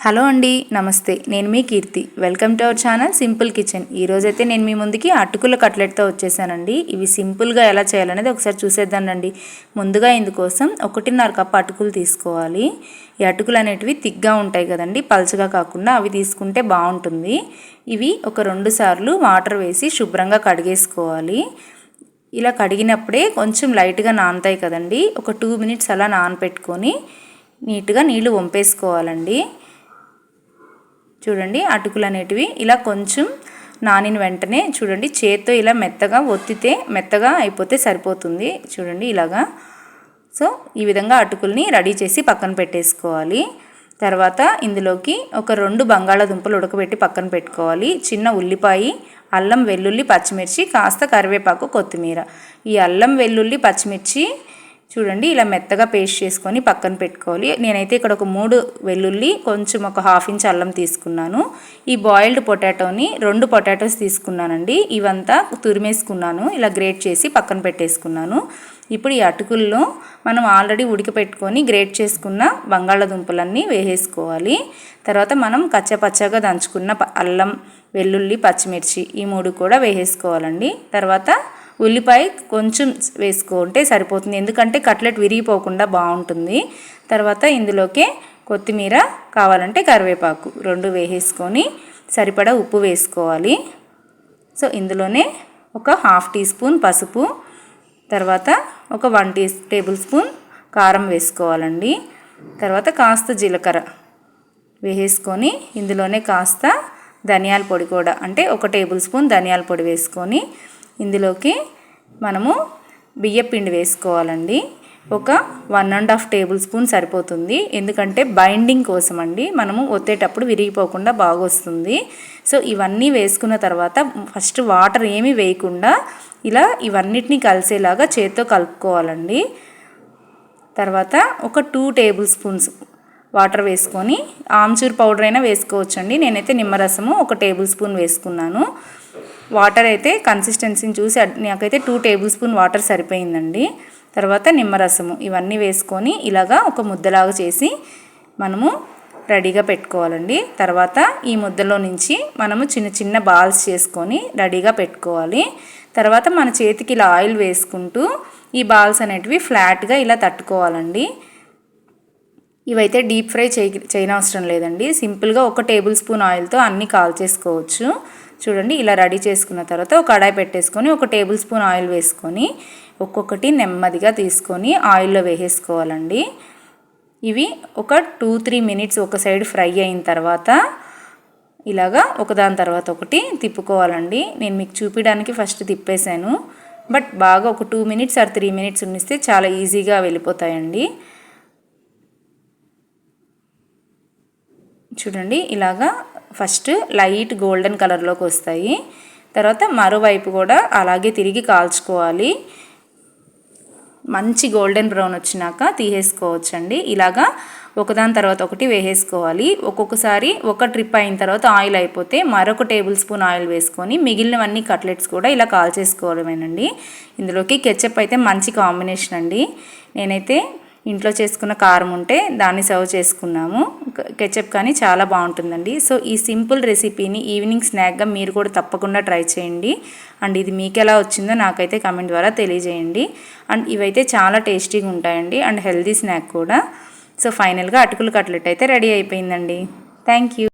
Hello అండి నమస్తే. నేను మీ Keerthi. Welcome to our channel simple kitchen. ఈరోజైతే నేను మీ ముందుకి అటుకుల కట్లెట్తో వచ్చేసానండి. ఇవి సింపుల్గా ఎలా చేయాలనేది ఒకసారి చూసేద్దానండి ముందుగా ఇందుకోసం ఒకటిన్నర కప్ అటుకులు తీసుకోవాలి. ఈ అటుకులు అనేటివి తిగ్గా ఉంటాయి కదండి పల్చగా కాకుండా అవి తీసుకుంటే బాగుంటుంది. ఇవి ఒక రెండు సార్లు వాటర్ వేసి శుభ్రంగా కడిగేసుకోవాలి. ఇలా కడిగినప్పుడే కొంచెం లైట్గా నానతాయి కదండి ఒక టూ మినిట్స్ అలా నానపెట్టుకొని నీట్గా నీళ్ళు వంపేసుకోవాలండి. చూడండి అటుకులు అనేటివి ఇలా కొంచెం నానిన వెంటనే చూడండి చేత్తో ఇలా మెత్తగా ఒత్తితే మెత్తగా అయిపోతే సరిపోతుంది. చూడండి ఇలాగా. సో ఈ విధంగా అటుకుల్ని రెడీ చేసి పక్కన పెట్టేసుకోవాలి. తర్వాత ఇందులోకి ఒక రెండు బంగాళాదుంపలు ఉడకబెట్టి పక్కన పెట్టుకోవాలి. చిన్న ఉల్లిపాయ అల్లం వెల్లుల్లి పచ్చిమిర్చి కాస్త కరివేపాకు కొత్తిమీర. ఈ అల్లం వెల్లుల్లి పచ్చిమిర్చి చూడండి ఇలా మెత్తగా పేస్ట్ చేసుకొని పక్కన పెట్టుకోవాలి. నేనైతే ఇక్కడ ఒక మూడు వెల్లుల్లి కొంచెం ఒక హాఫ్ ఇంచ్ అల్లం తీసుకున్నాను. ఈ బాయిల్డ్ పొటాటోని రెండు పొటాటోస్ తీసుకున్నానండి. ఇవంతా తురిమేసుకున్నాను ఇలా గ్రేట్ చేసి పక్కన పెట్టేసుకున్నాను. ఇప్పుడు ఈ అటుకుల్లో మనం ఆల్రెడీ ఉడికపెట్టుకొని గ్రేట్ చేసుకున్న బంగాళాదుంపలన్నీ వేసేసుకోవాలి. తర్వాత మనం కచ్చపచ్చగా దంచుకున్న అల్లం వెల్లుల్లి పచ్చిమిర్చి ఈ మూడు కూడా వేసేసుకోవాలండి. తర్వాత ఉల్లిపాయ కొంచెం వేసుకుంటే సరిపోతుంది. ఎందుకంటే కట్లెట్ విరిగిపోకుండా బాగుంటుంది. తర్వాత ఇందులోకి కొత్తిమీర కావాలంటే కరివేపాకు రెండు వేసేసుకొని సరిపడా ఉప్పు వేసుకోవాలి. సో ఇందులోనే ఒక హాఫ్ టీ స్పూన్ పసుపు తర్వాత ఒక వన్ టీ టేబుల్ స్పూన్ కారం వేసుకోవాలండి. తర్వాత కాస్త జీలకర్ర వేసేసుకొని ఇందులోనే కాస్త ధనియాల పొడి కూడా అంటే ఒక టేబుల్ స్పూన్ ధనియాల పొడి వేసుకొని ఇందులోకి మనము బియ్యపిండి వేసుకోవాలండి. ఒక one and half tablespoon సరిపోతుంది. ఎందుకంటే బైండింగ్ కోసం అండి. మనము ఒత్తేటప్పుడు విరిగిపోకుండా బాగొస్తుంది. సో ఇవన్నీ వేసుకున్న తర్వాత ఫస్ట్ వాటర్ ఏమీ వేయకుండా ఇలా ఇవన్నిటిని కలిసేలాగా చేత్తో కలుపుకోవాలండి. తర్వాత ఒక టూ టేబుల్ స్పూన్స్ వాటర్ వేసుకొని ఆమ్చూర్ పౌడర్ అయినా వేసుకోవచ్చండి. నేనైతే నిమ్మరసము ఒక టేబుల్ స్పూన్ వేసుకున్నాను. వాటర్ అయితే కన్సిస్టెన్సీని చూసి నాకైతే టూ టేబుల్ స్పూన్ వాటర్ సరిపోయిందండి. తర్వాత నిమ్మరసము ఇవన్నీ వేసుకొని ఇలాగా ఒక ముద్దలాగా చేసి మనము రెడీగా పెట్టుకోవాలండి. తర్వాత ఈ ముద్దలో నుంచి మనము చిన్న చిన్న బాల్స్ చేసుకొని రెడీగా పెట్టుకోవాలి. తర్వాత మన చేతికి ఇలా ఆయిల్ వేసుకుంటూ ఈ బాల్స్ అనేటివి ఫ్లాట్గా ఇలా తట్టుకోవాలండి. ఇవైతే డీప్ ఫ్రై చేయ చేయనవసరం లేదండి. సింపుల్గా ఒక టేబుల్ స్పూన్ ఆయిల్తో అన్నీ కాల్ చేసుకోవచ్చు చూడండి ఇలా రెడీ చేసుకున్న తర్వాత ఒక కడాయి పెట్టేసుకొని ఒక టేబుల్ స్పూన్ ఆయిల్ వేసుకొని ఒక్కొక్కటి నెమ్మదిగా తీసుకొని ఆయిల్లో వేసేసుకోవాలండి. ఇవి ఒక టూ త్రీ మినిట్స్ ఒక సైడ్ ఫ్రై అయిన తర్వాత ఇలాగా ఒకదాని తర్వాత ఒకటి తిప్పుకోవాలండి. నేను మీకు చూపించడానికి ఫస్ట్ తిప్పేశాను. బట్ బాగా ఒక two minutes or three minutes ఉండిస్తే చాలా ఈజీగా వెళ్ళిపోతాయండి. చూడండి ఇలాగా ఫస్ట్ లైట్ గోల్డెన్ కలర్లోకి వస్తాయి. తర్వాత మరోవైపు కూడా అలాగే తిరిగి కాల్చుకోవాలి. మంచి గోల్డెన్ బ్రౌన్ వచ్చినాక తీసేసుకోవచ్చండి. ఇలాగా ఒకదాని తర్వాత ఒకటి వేసేసుకోవాలి. ఒక్కొక్కసారి ఒక ట్రిప్ అయిన తర్వాత ఆయిల్ అయిపోతే మరొక టేబుల్ స్పూన్ ఆయిల్ వేసుకొని మిగిలినవన్నీ కట్లెట్స్ కూడా ఇలా కాల్చేసుకోవడమేనండి. ఇందులోకి కెచ్చప్ అయితే మంచి కాంబినేషన్ అండి. నేనైతే ఇంట్లో చేసుకున్న కారం ఉంటే దాన్ని సర్వ్ చేసుకున్నాము. కెచప్ కానీ చాలా బాగుంటుందండి. సో ఈ సింపుల్ రెసిపీని ఈవినింగ్ స్నాక్గా మీరు కూడా తప్పకుండా ట్రై చేయండి. అండ్ ఇది మీకు ఎలా వచ్చిందో నాకైతే కమెంట్ ద్వారా తెలియజేయండి. అండ్ ఇవైతే చాలా టేస్టీగా ఉంటాయండి. అండ్ హెల్దీ స్నాక్ కూడా. సో ఫైనల్గా అటుకులు కట్లెట్ అయితే రెడీ అయిపోయిందండి. Thank you.